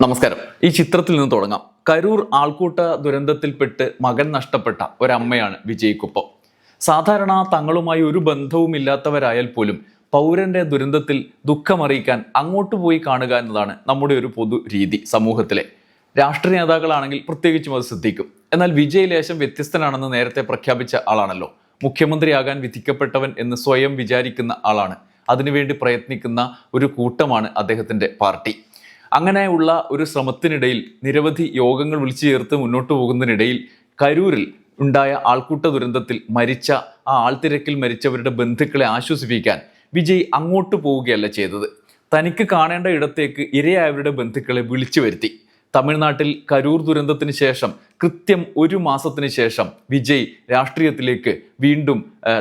നമസ്കാരം. ഈ ചിത്രത്തിൽ നിന്ന് തുടങ്ങാം. കരൂർ ആൾക്കൂട്ട ദുരന്തത്തിൽപ്പെട്ട് മകൻ നഷ്ടപ്പെട്ട ഒരമ്മയാണ് വിജയ്ക്കൊപ്പം. സാധാരണ തങ്ങളുമായി ഒരു ബന്ധവും ഇല്ലാത്തവരായാൽ പോലും പൗരന്റെ ദുരന്തത്തിൽ ദുഃഖമറിയിക്കാൻ അങ്ങോട്ട് പോയി കാണുക എന്നതാണ് നമ്മുടെ ഒരു പൊതു രീതി സമൂഹത്തിലെ. രാഷ്ട്രീയ നേതാക്കളാണെങ്കിൽ പ്രത്യേകിച്ചും അത് ശ്രദ്ധിക്കും. എന്നാൽ വിജയ് ലേശം വ്യത്യസ്തനാണെന്ന് നേരത്തെ പ്രഖ്യാപിച്ച ആളാണല്ലോ. മുഖ്യമന്ത്രിയാകാൻ വിധിക്കപ്പെട്ടവൻ എന്ന് സ്വയം വിചാരിക്കുന്ന ആളാണ്. അതിനുവേണ്ടി പ്രയത്നിക്കുന്ന ഒരു കൂട്ടമാണ് അദ്ദേഹത്തിന്റെ പാർട്ടി. അങ്ങനെയുള്ള ഒരു ശ്രമത്തിനിടയിൽ നിരവധി യോഗങ്ങൾ വിളിച്ചു ചേർത്ത് മുന്നോട്ട് പോകുന്നതിനിടയിൽ കരൂരിൽ ഉണ്ടായ ആൾക്കൂട്ട ദുരന്തത്തിൽ മരിച്ച ആ ആൾത്തിരക്കിൽ മരിച്ചവരുടെ ബന്ധുക്കളെ ആശ്വസിപ്പിക്കാൻ വിജയ് അങ്ങോട്ട് പോവുകയല്ല ചെയ്തത്. തനിക്ക് കാണേണ്ട ഇടത്തേക്ക് ഇരയായവരുടെ ബന്ധുക്കളെ വിളിച്ചു വരുത്തി. തമിഴ്നാട്ടിൽ കരൂർ ദുരന്തത്തിന് ശേഷം കൃത്യം ഒരു മാസത്തിന് ശേഷം വിജയ് രാഷ്ട്രീയത്തിലേക്ക് വീണ്ടും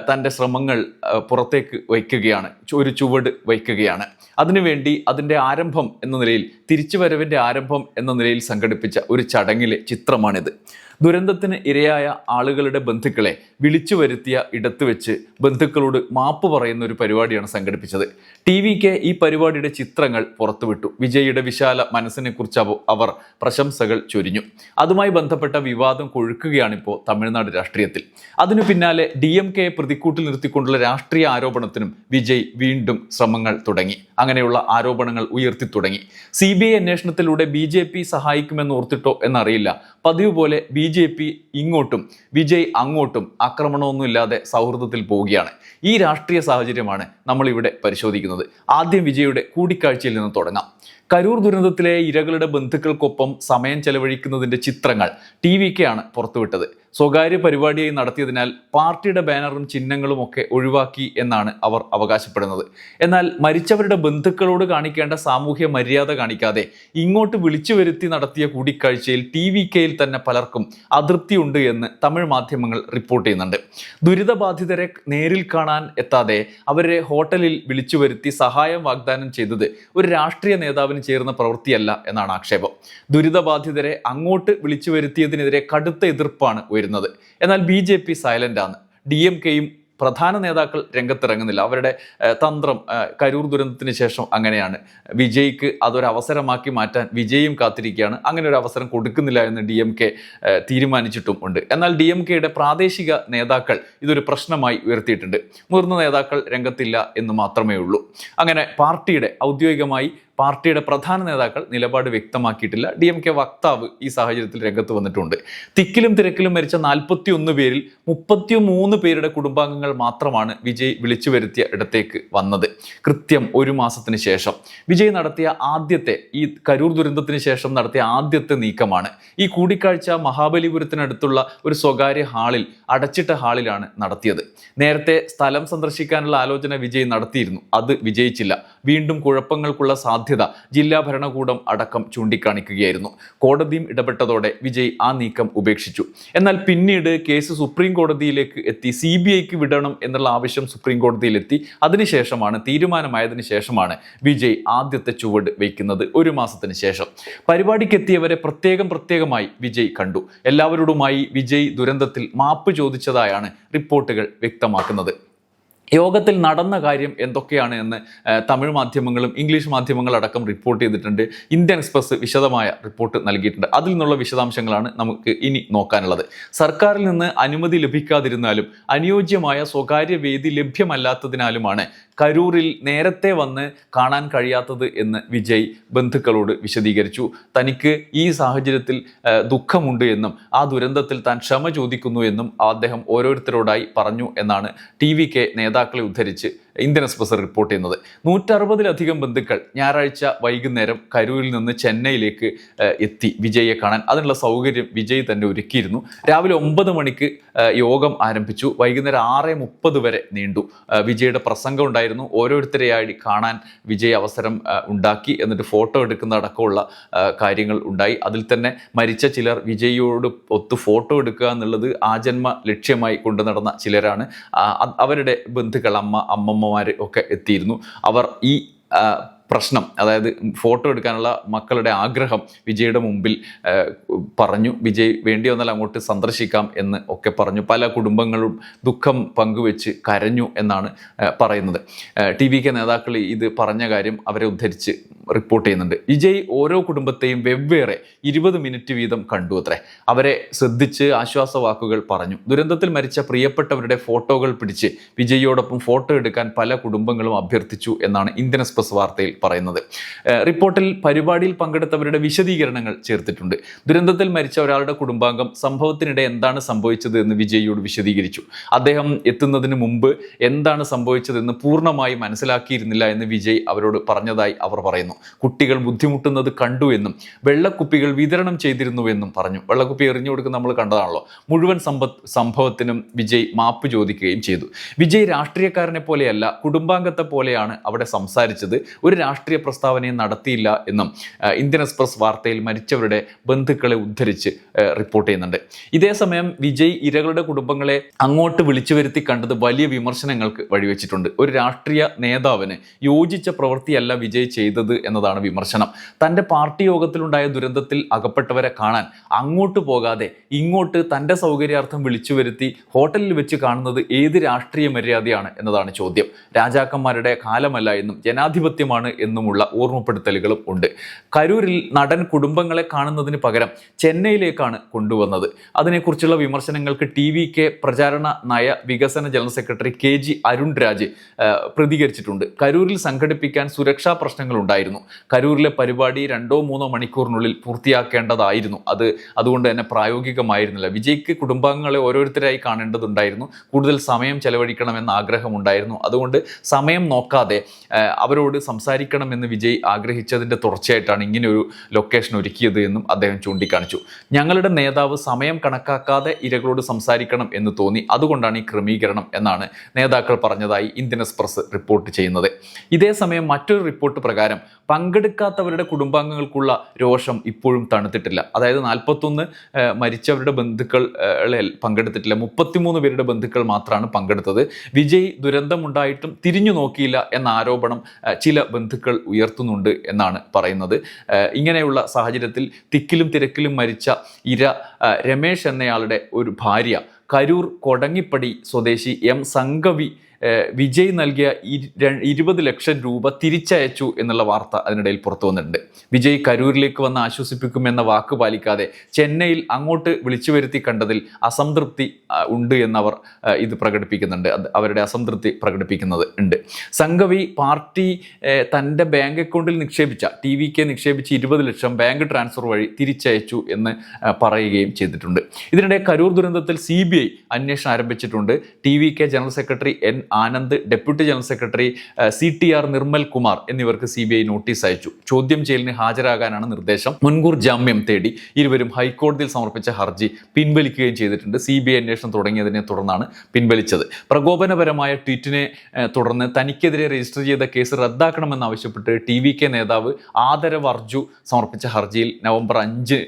തന്റെ ശ്രമങ്ങൾ പുറത്തേക്ക് വയ്ക്കുകയാണ് ഒരു ചുവട് വയ്ക്കുകയാണ്. അതിനുവേണ്ടി അതിന്റെ ആരംഭം എന്ന നിലയിൽ തിരിച്ചുവരവിന്റെ ആരംഭം എന്ന നിലയിൽ സംഘടിപ്പിച്ച ഒരു ചടങ്ങിലെ ചിത്രമാണിത്. ദുരന്തത്തിന് ഇരയായ ആളുകളുടെ ബന്ധുക്കളെ വിളിച്ചു വരുത്തിയ ഇടത്ത് വെച്ച് ബന്ധുക്കളോട് മാപ്പ് പറയുന്ന ഒരു പരിപാടിയാണ് സംഘടിപ്പിച്ചത്. ടി വിക്ക് ഈ പരിപാടിയുടെ ചിത്രങ്ങൾ പുറത്തുവിട്ടു. വിജയിയുടെ വിശാല മനസ്സിനെ കുറിച്ച് അവർ പ്രശംസകൾ ചൊരിഞ്ഞു. അതുമായി ബന്ധപ്പെട്ട വിവാദം കൊഴുക്കുകയാണിപ്പോൾ തമിഴ്നാട് രാഷ്ട്രീയത്തിൽ. അതിനു പിന്നാലെ ഡി എം കെയെ പ്രതിക്കൂട്ടിൽ നിർത്തിക്കൊണ്ടുള്ള രാഷ്ട്രീയ ആരോപണത്തിനും വിജയ് വീണ്ടും ശ്രമങ്ങൾ തുടങ്ങി. അങ്ങനെയുള്ള ആരോപണങ്ങൾ ഉയർത്തി തുടങ്ങി. സി ബി ഐ അന്വേഷണത്തിലൂടെ ബി ജെ പി സഹായിക്കുമെന്ന് ഓർത്തിട്ടോ എന്നറിയില്ല. പതിവ് പോലെ ബി ജെ പി ഇങ്ങോട്ടും വിജയ് അങ്ങോട്ടും ആക്രമണമൊന്നുമില്ലാതെ സൗഹൃദത്തിൽ പോവുകയാണ്. ഈ രാഷ്ട്രീയ സാഹചര്യമാണ് നമ്മളിവിടെ പരിശോധിക്കുന്നത്. ആദ്യം വിജയുടെ കൂടിക്കാഴ്ചയിൽ നിന്ന് തുടങ്ങാം. കരൂർ ദുരന്തത്തിലെ ഇരകളുടെ ബന്ധുക്കൾക്കൊപ്പം സമയം ചെലവഴിക്കുന്നതിന്റെ ചിത്രങ്ങൾ ടി വിക്കാണ് പുറത്തുവിട്ടത്. സ്വകാര്യ പരിപാടിയായി നടത്തിയതിനാൽ പാർട്ടിയുടെ ബാനറും ചിഹ്നങ്ങളും ഒക്കെ ഒഴിവാക്കി എന്നാണ് അവർ അവകാശപ്പെടുന്നത്. എന്നാൽ മരിച്ചവരുടെ ബന്ധുക്കളോട് കാണിക്കേണ്ട സാമൂഹ്യ മര്യാദ കാണിക്കാതെ ഇങ്ങോട്ട് വിളിച്ചു വരുത്തി നടത്തിയ കൂടിക്കാഴ്ചയിൽ ടി വി കെയിൽ തന്നെ പലർക്കും അതൃപ്തിയുണ്ട് എന്ന് തമിഴ് മാധ്യമങ്ങൾ റിപ്പോർട്ട് ചെയ്യുന്നുണ്ട്. ദുരിതബാധിതരെ നേരിൽ കാണാൻ എത്താതെ അവരെ ഹോട്ടലിൽ വിളിച്ചു വരുത്തി സഹായം വാഗ്ദാനം ചെയ്തത് ഒരു രാഷ്ട്രീയ നേതാവിന് ചേർന്ന പ്രവൃത്തിയല്ല എന്നാണ് ആക്ഷേപം. ദുരിതബാധിതരെ അങ്ങോട്ട് വിളിച്ചു വരുത്തിയതിനെതിരെ കടുത്ത എതിർപ്പാണ് ഉയരുന്നത്. എന്നാൽ ബി ജെ പി സൈലന്റാണ് ഡി എം കെയും പ്രധാന നേതാക്കൾ രംഗത്തിറങ്ങുന്നില്ല. അവരുടെ തന്ത്രം കരൂർ ദുരന്തത്തിന് ശേഷം അങ്ങനെയാണ്. വിജയ്ക്ക് അതൊരു അവസരമാക്കി മാറ്റാൻ വിജയും കാത്തിരിക്കുകയാണ്. അങ്ങനെ ഒരു അവസരം കൊടുക്കുന്നില്ല എന്ന് ഡി എം കെ തീരുമാനിച്ചിട്ടും ഉണ്ട്. എന്നാൽ ഡി എം കെയുടെ പ്രാദേശിക നേതാക്കൾ ഇതൊരു പ്രശ്നമായി ഉയർത്തിയിട്ടുണ്ട്. മുതിർന്ന നേതാക്കൾ രംഗത്തില്ല എന്ന് മാത്രമേ ഉള്ളൂ. അങ്ങനെ പാർട്ടിയുടെ ഔദ്യോഗികമായി പാർട്ടിയുടെ പ്രധാന നേതാക്കൾ നിലപാട് വ്യക്തമാക്കിയിട്ടില്ല. ഡി എം കെ വക്താവ് ഈ സാഹചര്യത്തിൽ രംഗത്ത് വന്നിട്ടുണ്ട്. തിക്കിലും തിരക്കിലും മരിച്ച നാൽപ്പത്തി ഒന്ന് പേരിൽ മുപ്പത്തി മൂന്ന് പേരുടെ കുടുംബാംഗങ്ങൾ മാത്രമാണ് വിജയ് വിളിച്ചു വരുത്തിയ ഇടത്തേക്ക് വന്നത്. കൃത്യം ഒരു മാസത്തിന് ശേഷം. വിജയ് നടത്തിയ ആദ്യത്തെ ഈ കരൂർ ദുരന്തത്തിന് ശേഷം നടത്തിയ ആദ്യത്തെ നീക്കമാണ്. ഈ കൂടിക്കാഴ്ച മഹാബലിപുരത്തിനടുത്തുള്ള ഒരു സ്വകാര്യ ഹാളിൽ അടച്ചിട്ട ഹാളിലാണ് നടത്തിയത്. നേരത്തെ സ്ഥലം സന്ദർശിക്കാനുള്ള ആലോചന വിജയ് നടത്തിയിരുന്നു. അത് വിജയിച്ചില്ല. വീണ്ടും കുഴപ്പങ്ങൾക്കുള്ള സാധ്യത ജില്ലാ ഭരണകൂടം അടക്കം ചൂണ്ടിക്കാണിക്കുകയായിരുന്നു. കോടതിയും ഇടപെട്ടതോടെ വിജയ് ആ നീക്കം ഉപേക്ഷിച്ചു. എന്നാൽ പിന്നീട് കേസ് സുപ്രീം കോടതിയിലേക്ക് എത്തി സി ബി ഐക്ക് വിടണം എന്നുള്ള ആവശ്യം സുപ്രീം കോടതിയിലെത്തി. അതിനുശേഷമാണ് തീരുമാനമായതിനു ശേഷമാണ് വിജയ് ആദ്യത്തെ ചുവട് വയ്ക്കുന്നത് ഒരു മാസത്തിന് ശേഷം. പരിപാടിക്ക് എത്തിയവരെ പ്രത്യേകം പ്രത്യേകമായി വിജയ് കണ്ടു. എല്ലാവരോടുമായി വിജയ് ദുരന്തത്തിൽ മാപ്പ് ചോദിച്ചതായാണ് റിപ്പോർട്ടുകൾ വ്യക്തമാക്കുന്നത്. യോഗത്തിൽ നടന്ന കാര്യം എന്തൊക്കെയാണ് എന്ന് തമിഴ് മാധ്യമങ്ങളും ഇംഗ്ലീഷ് മാധ്യമങ്ങളടക്കം റിപ്പോർട്ട് ചെയ്തിട്ടുണ്ട്. ഇന്ത്യൻ എക്സ്പ്രസ് വിശദമായ റിപ്പോർട്ട് നൽകിയിട്ടുണ്ട്. അതിൽ നിന്നുള്ള വിശദാംശങ്ങളാണ് നമുക്ക് ഇനി നോക്കാനുള്ളത്. സർക്കാരിൽ നിന്ന് അനുമതി ലഭിക്കാതിരുന്നാലും അനുയോജ്യമായ സ്വകാര്യ വേദി ലഭ്യമല്ലാത്തതിനാലുമാണ് കരൂരിൽ നേരത്തെ വന്ന് കാണാൻ കഴിയാത്തത് എന്ന് വിജയ് ബന്ധുക്കളോട് വിശദീകരിച്ചു. തനിക്ക് ഈ സാഹചര്യത്തിൽ ദുഃഖമുണ്ട് എന്നും ആ ദുരന്തത്തിൽ താൻ ക്ഷമ ചോദിക്കുന്നു എന്നും അദ്ദേഹം ഓരോരുത്തരോടായി പറഞ്ഞു എന്നാണ് ടി വി കെ നേതാക്കളെ ഉദ്ധരിച്ച് ഇന്ത്യൻ എക്സ്പ്രസ് റിപ്പോർട്ട് ചെയ്യുന്നത്. നൂറ്ററുപതിലധികം ബന്ധുക്കൾ ഞായറാഴ്ച വൈകുന്നേരം കരൂരിൽ നിന്ന് ചെന്നൈയിലേക്ക് എത്തി വിജയെ കാണാൻ. അതിനുള്ള സൗകര്യം വിജയ് തന്നെ ഒരുക്കിയിരുന്നു. രാവിലെ ഒമ്പത് മണിക്ക് യോഗം ആരംഭിച്ചു. വൈകുന്നേരം ആറ് മുപ്പത് വരെ നീണ്ടു. വിജയുടെ പ്രസംഗം ഉണ്ടായിരുന്നു. ഓരോരുത്തരെയായി കാണാൻ വിജയ് അവസരം ഉണ്ടാക്കി. എന്നിട്ട് ഫോട്ടോ എടുക്കുന്ന അടക്കമുള്ള കാര്യങ്ങൾ ഉണ്ടായി. അതിൽ തന്നെ മരിച്ച ചിലർ വിജയോട് ഒത്ത് ഫോട്ടോ എടുക്കുക എന്നുള്ളത് ആ ജന്മ ലക്ഷ്യമായി കൊണ്ടു നടന്ന ചിലരാണ്. അവരുടെ ബന്ധുക്കൾ അമ്മ അമ്മമ്മമാർ ഒക്കെ എത്തിയിരുന്നു. അവർ ഈ പ്രശ്നം അതായത് ഫോട്ടോ എടുക്കാനുള്ള മക്കളുടെ ആഗ്രഹം വിജയുടെ മുമ്പിൽ പറഞ്ഞു. വിജയ് വേണ്ടി വന്നാൽ അങ്ങോട്ട് സന്ദർശിക്കാം എന്ന് ഒക്കെ പറഞ്ഞു. പല കുടുംബങ്ങളും ദുഃഖം പങ്കുവെച്ച് കരഞ്ഞു എന്നാണ് പറയുന്നത്. ടി വി കെ നേതാക്കൾ ഇത് പറഞ്ഞ കാര്യം അവരെ ഉദ്ധരിച്ച് റിപ്പോർട്ട് ചെയ്യുന്നുണ്ട്. വിജയ് ഓരോ കുടുംബത്തെയും വെവ്വേറെ ഇരുപത് മിനിറ്റ് വീതം കണ്ടു അത്രേ. അവരെ ശ്രദ്ധിച്ച് ആശ്വാസവാക്കുകൾ പറഞ്ഞു. ദുരന്തത്തിൽ മരിച്ച പ്രിയപ്പെട്ടവരുടെ ഫോട്ടോകൾ പിടിച്ച് വിജയിയോടൊപ്പം ഫോട്ടോ എടുക്കാൻ പല കുടുംബങ്ങളും അഭ്യർത്ഥിച്ചു എന്നാണ് ഇന്ത്യൻ എക്സ്പ്രസ് വാർത്തയിൽ പറയുന്നത്. റിപ്പോർട്ടിൽ പരിപാടിയിൽ പങ്കെടുത്തവരുടെ വിശദീകരണങ്ങൾ ചേർത്തിട്ടുണ്ട്. ദുരന്തത്തിൽ മരിച്ച ഒരാളുടെ കുടുംബാംഗം സംഭവത്തിനിടെ എന്താണ് സംഭവിച്ചത് എന്ന് വിജയിയോട് വിശദീകരിച്ചു. അദ്ദേഹം എത്തുന്നതിന് മുമ്പ് എന്താണ് സംഭവിച്ചതെന്ന് പൂർണമായി മനസ്സിലാക്കിയിരുന്നില്ല എന്ന് വിജയ് അവരോട് പറഞ്ഞതായി അവർ പറയുന്നു. കുട്ടികൾ ബുദ്ധിമുട്ടുന്നത് കണ്ടു എന്നും വെള്ളക്കുപ്പികൾ വിതരണം ചെയ്തിരുന്നുവെന്നും പറഞ്ഞു. വെള്ളക്കുപ്പി എറിഞ്ഞു കൊടുക്കുന്ന നമ്മൾ കണ്ടതാണല്ലോ. മുഴുവൻ സമ്പത്ത് സംഭവത്തിനും വിജയ് മാപ്പ് ചോദിക്കുകയും ചെയ്തു. വിജയ് രാഷ്ട്രീയക്കാരനെ പോലെയല്ല കുടുംബാംഗത്തെ പോലെയാണ് അവിടെ സംസാരിച്ചത്. ഒരു രാഷ്ട്രീയ പ്രസ്താവനയും നടത്തിയില്ല എന്നും ഇന്ത്യൻ എക്സ്പ്രസ് വാർത്തയിൽ മരിച്ചവരുടെ ബന്ധുക്കളെ ഉദ്ധരിച്ച് റിപ്പോർട്ട് ചെയ്യുന്നുണ്ട്. ഇതേസമയം വിജയ് ഇരകളുടെ കുടുംബങ്ങളെ അങ്ങോട്ട് വിളിച്ചു വരുത്തി കണ്ടത് വലിയ വിമർശനങ്ങൾക്ക് വഴിവെച്ചിട്ടുണ്ട്. ഒരു രാഷ്ട്രീയ നേതാവിന് യോജിച്ച പ്രവൃത്തിയല്ല വിജയ് ചെയ്തത് എന്നതാണ് വിമർശനം. തന്റെ പാർട്ടി യോഗത്തിലുണ്ടായ ദുരന്തത്തിൽ അകപ്പെട്ടവരെ കാണാൻ അങ്ങോട്ട് പോകാതെ ഇങ്ങോട്ട് തന്റെ സൗകര്യാർത്ഥം വിളിച്ചു വരുത്തി ഹോട്ടലിൽ വെച്ച് കാണുന്നത് ഏത് രാഷ്ട്രീയ മര്യാദയാണ് എന്നതാണ് ചോദ്യം. രാജാക്കന്മാരുടെ കാലമല്ല എന്നും ജനാധിപത്യമാണ് എന്നുമുള്ള ഓർമ്മപ്പെടുത്തലുകളും ഉണ്ട്. കരൂരിൽ നടൻ കുടുംബങ്ങളെ കാണുന്നതിന് പകരം ചെന്നൈയിലേക്കാണ് കൊണ്ടുവന്നത്. അതിനെക്കുറിച്ചുള്ള വിമർശനങ്ങൾക്ക് ടി വി കെ പ്രചാരണ നയ വികസന general secretary K G Arun Raj പ്രതികരിച്ചിട്ടുണ്ട്. കരൂരിൽ സംഘടിപ്പിക്കാൻ സുരക്ഷാ പ്രശ്നങ്ങൾ ഉണ്ടായിരുന്നു. കരൂരിലെ പരിപാടി രണ്ടോ മൂന്നോ മണിക്കൂറിനുള്ളിൽ പൂർത്തിയാക്കേണ്ടതായിരുന്നു. അത് അതുകൊണ്ട് തന്നെ പ്രായോഗികമായിരുന്നില്ല. വിജയ്ക്ക് കുടുംബാംഗങ്ങളെ ഓരോരുത്തരായി കാണേണ്ടതുണ്ടായിരുന്നു. കൂടുതൽ സമയം ചെലവഴിക്കണമെന്ന ആഗ്രഹമുണ്ടായിരുന്നു. അതുകൊണ്ട് സമയം നോക്കാതെ അവരോട് അവരോട് സംസാരിക്കണമെന്ന് വിജയ് ആഗ്രഹിച്ചതിന്റെ തുടർച്ചയായിട്ടാണ് ഇങ്ങനെ ഒരു ലൊക്കേഷൻ ഒരുക്കിയത് എന്നും അദ്ദേഹം ചൂണ്ടിക്കാണിച്ചു. ഞങ്ങളുടെ നേതാവ് സമയം കണക്കാക്കാതെ ഇരകളോട് സംസാരിക്കണം എന്ന് തോന്നി. അതുകൊണ്ടാണ് ഈ ക്രമീകരണം എന്നാണ് നേതാക്കൾ പറഞ്ഞതായി ഇന്ത്യൻ എക്സ്പ്രസ് റിപ്പോർട്ട് ചെയ്യുന്നത്. ഇതേ സമയം മറ്റൊരു റിപ്പോർട്ട് പ്രകാരം പങ്കെടുക്കാത്തവരുടെ കുടുംബാംഗങ്ങൾക്കുള്ള രോഷം ഇപ്പോഴും തണുത്തിട്ടില്ല. അതായത് നാൽപ്പത്തൊന്ന് മരിച്ചവരുടെ ബന്ധുക്കൾ പങ്കെടുത്തിട്ടില്ല. മുപ്പത്തിമൂന്ന് പേരുടെ ബന്ധുക്കൾ മാത്രമാണ് പങ്കെടുത്തത്. വിജയ് ദുരന്തമുണ്ടായിട്ടും തിരിഞ്ഞു നോക്കിയില്ല എന്ന ആരോപണം ചില ചില ബന്ധുക്കൾ ഉയർത്തുന്നുണ്ട് എന്നാണ് പറയുന്നത്. ഇങ്ങനെയുള്ള സാഹചര്യത്തിൽ തിക്കിലും തിരക്കിലും മരിച്ച ഇര രമേശ് എന്നയാളുടെ ഒരു ഭാര്യ കരൂർ കൊടങ്ങിപ്പടി സ്വദേശി എം സംഗവി വിജയ് നൽകിയ ഇരു- ഇരുപത് ലക്ഷം രൂപ തിരിച്ചയച്ചു എന്നുള്ള വാർത്ത അതിനിടയിൽ പുറത്തു വന്നിട്ടുണ്ട്. വിജയ് കരൂരിലേക്ക് വന്ന് ആശ്വസിപ്പിക്കുമെന്ന വാക്ക് പാലിക്കാതെ ചെന്നൈയിൽ അങ്ങോട്ട് വിളിച്ചു വരുത്തി കണ്ടതിൽ അസംതൃപ്തി ഉണ്ട് എന്നവർ ഇത് പ്രകടിപ്പിക്കുന്നുണ്ട്. അവരുടെ അസംതൃപ്തി പ്രകടിപ്പിക്കുന്നത് ഉണ്ട്. സംഘവി പാർട്ടി തന്റെ ബാങ്ക് അക്കൗണ്ടിൽ നിക്ഷേപിച്ച ടി വി കെ നിക്ഷേപിച്ച ഇരുപത് ലക്ഷം ബാങ്ക് ട്രാൻസ്ഫർ വഴി തിരിച്ചയച്ചു എന്ന് പറയുകയും ചെയ്തിട്ടുണ്ട്. ഇതിനിടെ കരൂർ ദുരന്തത്തിൽ സി ബി ഐ അന്വേഷണം ആരംഭിച്ചിട്ടുണ്ട്. T V K general secretary N Anand deputy general secretary C T R Nirmal Kumar എന്നിവർക്ക് സി ബി ഐ നോട്ടീസ് അയച്ചു. ചോദ്യം ചെയ്യലിന് ഹാജരാകാനാണ് നിർദ്ദേശം. മുൻകൂർ ജാമ്യം തേടി ഇരുവരും ഹൈക്കോടതിയിൽ സമർപ്പിച്ച ഹർജി പിൻവലിക്കുകയും ചെയ്തിട്ടുണ്ട്. സി ബി ഐ അന്വേഷണം തുടങ്ങിയതിനെ തുടർന്നാണ് പിൻവലിച്ചത്. പ്രകോപനപരമായ ട്വീറ്റിനെ തുടർന്ന് തനിക്കെതിരെ രജിസ്റ്റർ ചെയ്ത കേസ് റദ്ദാക്കണമെന്നാവശ്യപ്പെട്ട് ടി വി കെ നേതാവ് ആദരവ് അർജു സമർപ്പിച്ച ഹർജിയിൽ നവംബർ അഞ്ച്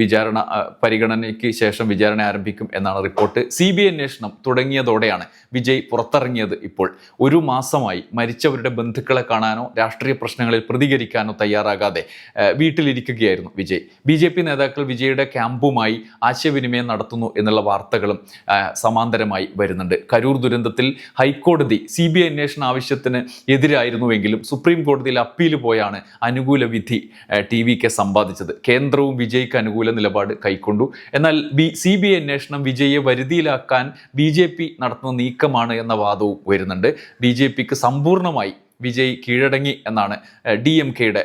വിചാരണ പരിഗണനയ്ക്ക് ശേഷം വിചാരണ ആരംഭിക്കും എന്നാണ് റിപ്പോർട്ട്. സി ബി അന്വേഷണം തുടങ്ങിയതോടെയാണ് വിജയ് പുറത്തിറങ്ങിയത് ഇപ്പോൾ. ഒരു മാസമായി മരിച്ചവരുടെ ബന്ധുക്കളെ കാണാനോ രാഷ്ട്രീയ പ്രശ്നങ്ങളിൽ പ്രതികരിക്കാനോ തയ്യാറാകാതെ വീട്ടിലിരിക്കുകയായിരുന്നു വിജയ്. ബി ജെ പി നേതാക്കൾ വിജയുടെ ക്യാമ്പുമായി ആശയവിനിമയം നടത്തുന്നു എന്നുള്ള വാർത്തകളും സമാന്തരമായി വരുന്നുണ്ട്. കരൂർ ദുരന്തത്തിൽ ഹൈക്കോടതി സി ബി ഐ അന്വേഷണ ആവശ്യത്തിന് എതിരായിരുന്നുവെങ്കിലും സുപ്രീം കോടതിയിൽ അപ്പീൽ പോയാണ് അനുകൂല വിധി ടി വി കെ സമ്പാദിച്ചത്. കേന്ദ്രവും വിജയ്ക്ക് അനുകൂല നിലപാട് കൈക്കൊണ്ടു. എന്നാൽ ബി സി ബി ഐ അന്വേഷണം വിജയെ വരുതിയിലാക്കാൻ ബി ജെ പി നടത്തുന്ന നീക്കമാണ് എന്ന വാദവും വരുന്നുണ്ട്. ബി ജെ പിക്ക് സമ്പൂർണമായി വിജയ് കീഴടങ്ങി എന്നാണ് ഡി എം കെയുടെ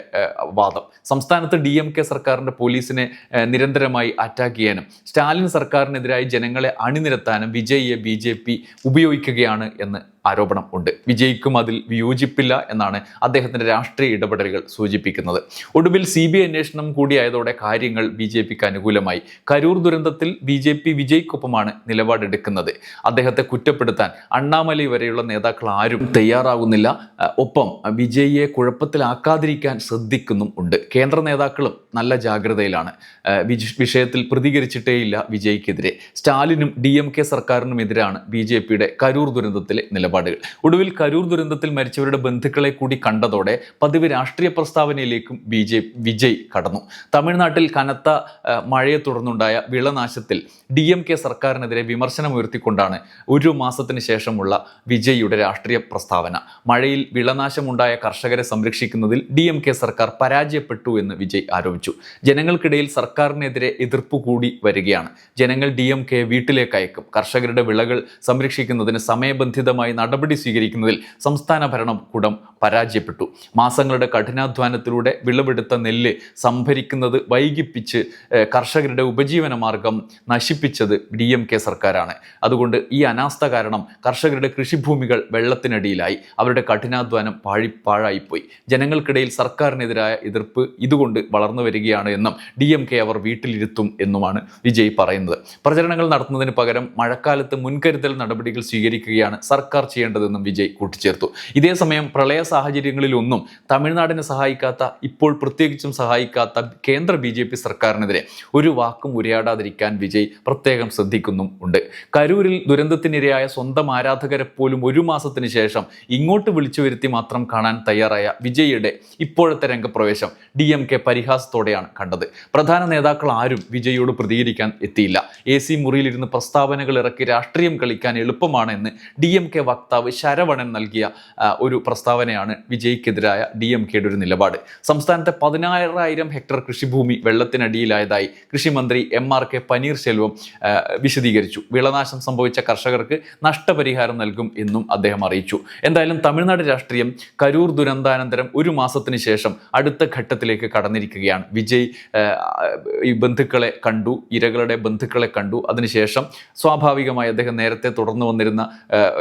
വാദം. സംസ്ഥാനത്ത് ഡി എം കെ സർക്കാരിന്റെ പോലീസിനെ നിരന്തരമായി അറ്റാക്ക് ചെയ്യാനും സ്റ്റാലിൻ സർക്കാരിനെതിരായി ജനങ്ങളെ അണിനിരത്താനും വിജയിയെ ബി ഉപയോഗിക്കുകയാണ് എന്ന് ആരോപണം ഉണ്ട്. വിജയിക്കും അതിൽ വിയോജിപ്പില്ല എന്നാണ് അദ്ദേഹത്തിന്റെ രാഷ്ട്രീയ ഇടപെടലുകൾ സൂചിപ്പിക്കുന്നത്. ഒടുവിൽ സി ബി ഐ അന്വേഷണം കൂടിയായതോടെ കാര്യങ്ങൾ ബി ജെ പിക്ക് അനുകൂലമായി. കരൂർ ദുരന്തത്തിൽ ബി ജെ പി വിജയ്ക്കൊപ്പമാണ് നിലപാടെടുക്കുന്നത്. അദ്ദേഹത്തെ കുറ്റപ്പെടുത്താൻ അണ്ണാമലൈ വരെയുള്ള നേതാക്കൾ ആരും തയ്യാറാകുന്നില്ല ഒപ്പം വിജയിയെ കുഴപ്പത്തിലാക്കാതിരിക്കാൻ ശ്രദ്ധിക്കുന്നും ഉണ്ട്. കേന്ദ്ര നേതാക്കളും നല്ല ജാഗ്രതയിലാണ്. വിഷയത്തിൽ പ്രതികരിച്ചിട്ടേയില്ല വിജയ്ക്കെതിരെ. സ്റ്റാലിനും ഡി എം കെ സർക്കാരിനുമെതിരാണ് ബി ജെ പിയുടെ കരൂർ ദുരന്തത്തിലെ നിലപാട്. നിലപാടുകൾ. ഒടുവിൽ കരൂർ ദുരന്തത്തിൽ മരിച്ചവരുടെ ബന്ധുക്കളെ കൂടി കണ്ടതോടെ പതിവ് രാഷ്ട്രീയ പ്രസ്താവനയിലേക്കും ബി ജെ വിജയ് കടന്നു. തമിഴ്നാട്ടിൽ കനത്ത മഴയെ തുടർന്നുണ്ടായ വിളനാശത്തിൽ ഡി എം കെ സർക്കാരിനെതിരെ വിമർശനമുയർത്തിക്കൊണ്ടാണ് ഒരു മാസത്തിന് ശേഷമുള്ള വിജയിയുടെ രാഷ്ട്രീയ പ്രസ്താവന. മഴയിൽ വിളനാശമുണ്ടായ കർഷകരെ സംരക്ഷിക്കുന്നതിൽ ഡി എം കെ സർക്കാർ പരാജയപ്പെട്ടു എന്ന് വിജയ് ആരോപിച്ചു. ജനങ്ങൾക്കിടയിൽ സർക്കാരിനെതിരെ എതിർപ്പ് കൂടി വരികയാണ്. ജനങ്ങൾ ഡി എം കെ വീട്ടിലേക്ക് അയക്കും. കർഷകരുടെ വിളകൾ സംരക്ഷിക്കുന്നതിന് സമയബന്ധിതമായി നടപടി സ്വീകരിക്കുന്നതിൽ സംസ്ഥാന ഭരണകൂടം പരാജയപ്പെട്ടു. മാസങ്ങളുടെ കഠിനാധ്വാനത്തിലൂടെ വിളവെടുത്ത നെല്ല് സംഭരിക്കുന്നത് വൈകിപ്പിച്ച് കർഷകരുടെ ഉപജീവന മാർഗം നശിപ്പിച്ചത് ഡി എം കെ സർക്കാരാണ്. അതുകൊണ്ട് ഈ അനാസ്ഥ കാരണം കർഷകരുടെ കൃഷിഭൂമികൾ വെള്ളത്തിനടിയിലായി. അവരുടെ കഠിനാധ്വാനം പാഴി പാഴായിപ്പോയി. ജനങ്ങൾക്കിടയിൽ സർക്കാരിനെതിരായ എതിർപ്പ് ഇതുകൊണ്ട് വളർന്നു വരികയാണ് എന്നും ഡി എം കെ അവർ വീട്ടിലിരുത്തും എന്നുമാണ് വിജയ് പറയുന്നത്. പ്രചരണങ്ങൾ നടത്തുന്നതിന് പകരം മഴക്കാലത്ത് മുൻകരുതൽ നടപടികൾ സ്വീകരിക്കുകയാണ് സർക്കാർ ചെയ്യേണ്ടതെന്നും വിജയ് കൂട്ടിച്ചേർത്തു. ഇതേസമയം പ്രളയ സാഹചര്യങ്ങളിലൊന്നും തമിഴ്നാടിനെ സഹായിക്കാത്ത ഇപ്പോൾ പ്രത്യേകിച്ചും സഹായിക്കാത്ത കേന്ദ്ര ബി ജെ പി സർക്കാരിനെതിരെ ഒരു വാക്കും ഉരയാടാതിരിക്കാൻ വിജയ് പ്രത്യേകം ശ്രദ്ധിക്കുന്നും ഉണ്ട്. കരൂരിൽ ദുരന്തത്തിനിരയായ സ്വന്തം ആരാധകരെ പോലും ഒരു മാസത്തിന് ശേഷം ഇങ്ങോട്ട് വിളിച്ചു വരുത്തി മാത്രം കാണാൻ തയ്യാറായ വിജയ്യുടെ ഇപ്പോഴത്തെ രംഗപ്രവേശം ഡി എം കെ പരിഹാസത്തോടെയാണ് കണ്ടത്. പ്രധാന നേതാക്കൾ ആരും വിജയോട് പ്രതികരിക്കാൻ എത്തിയില്ല. എ സി മുറിയിലിരുന്ന് പ്രസ്താവനകൾ ഇറക്കി രാഷ്ട്രീയം കളിക്കാൻ എളുപ്പമാണ് എന്ന് ഡി എം കെ വക്താവ് ശരവണൻ നൽകിയ ഒരു പ്രസ്താവനയാണ് വിജയ്ക്കെതിരായ ഡി എം കെയുടെ ഒരു നിലപാട്. സംസ്ഥാനത്തെ പതിനായിരായിരം ഹെക്ടർ കൃഷിഭൂമി വെള്ളത്തിനടിയിലായതായി കൃഷിമന്ത്രി എം ആർ കെ പനീർശെൽവം വിശദീകരിച്ചു. വിളനാശം സംഭവിച്ച കർഷകർക്ക് നഷ്ടപരിഹാരം നൽകും എന്നും അദ്ദേഹം അറിയിച്ചു. എന്തായാലും തമിഴ്നാട് രാഷ്ട്രീയം കരൂർ ദുരന്താനന്തരം ഒരു മാസത്തിന് ശേഷം അടുത്ത ഘട്ടത്തിലേക്ക് കടന്നിരിക്കുകയാണ്. വിജയ് ഈ ബന്ധുക്കളെ കണ്ടു ഇരകളുടെ ബന്ധുക്കളെ കണ്ടു. അതിനുശേഷം സ്വാഭാവികമായി അദ്ദേഹം നേരത്തെ തുടർന്നു വന്നിരുന്ന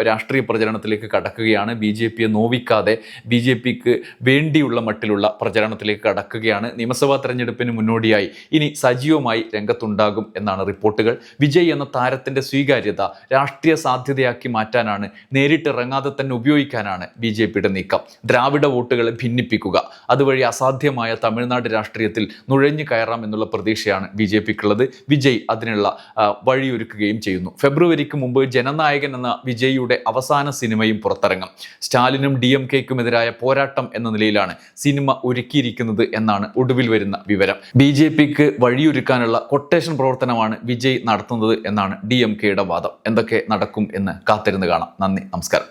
രാഷ്ട്രീയ പ്രചരണത്തിലേക്ക് കടക്കുകയാണ്. ബി ജെ പിയെ നോവിക്കാതെ ബി ജെ പിക്ക് വേണ്ടിയുള്ള മട്ടിലുള്ള പ്രചരണത്തിലേക്ക് കടക്കുകയാണ്. നിയമസഭാ തെരഞ്ഞെടുപ്പിന് മുന്നോടിയായി ഇനി സജീവമായി രംഗത്തുണ്ടാകും എന്നാണ് റിപ്പോർട്ടുകൾ. വിജയ് എന്ന താരത്തിന്റെ സ്വീകാര്യത രാഷ്ട്രീയ സാധ്യതയാക്കി മാറ്റാനാണ് നേരിട്ട് നേരിട്ടിറങ്ങാതെ തന്നെ ഉപയോഗിക്കാനാണ് ബി ജെ പിയുടെ നീക്കം. ദ്രാവിഡ വോട്ടുകളെ ഭിന്നിപ്പിക്കുക അതുവഴി അസാധ്യമായ തമിഴ്നാട് രാഷ്ട്രീയത്തിൽ നുഴഞ്ഞു കയറാം എന്നുള്ള പ്രതീക്ഷയാണ് ബി ജെ പിക്കുള്ളത്. വിജയ് അതിനുള്ള വഴിയൊരുക്കുകയും ചെയ്യുന്നു. ഫെബ്രുവരിക്ക് മുമ്പ് ജനനായകൻ എന്ന വിജയിയുടെ അവസാന സിനിമയും പുറത്തിറങ്ങും. സ്റ്റാലിനും ഡി എം കെക്കുമെതിരായ പോരാട്ടം എന്ന നിലയിലാണ് സിനിമ ഒരുക്കിയിരിക്കുന്നത് എന്നാണ് ഒടുവിൽ വരുന്ന വിവരം. ബി ജെ പിക്ക് വഴിയൊരുക്കാനുള്ള കൊട്ടേഷൻ പ്രവർത്തനമാണ് വിജയ് നടത്തുന്നത് എന്നാണ് ഡി എം കെയുടെ വാദം. എന്തൊക്കെ നടക്കും എന്ന് കാത്തിരുന്ന് കാണാം. നന്ദി നമസ്കാരം.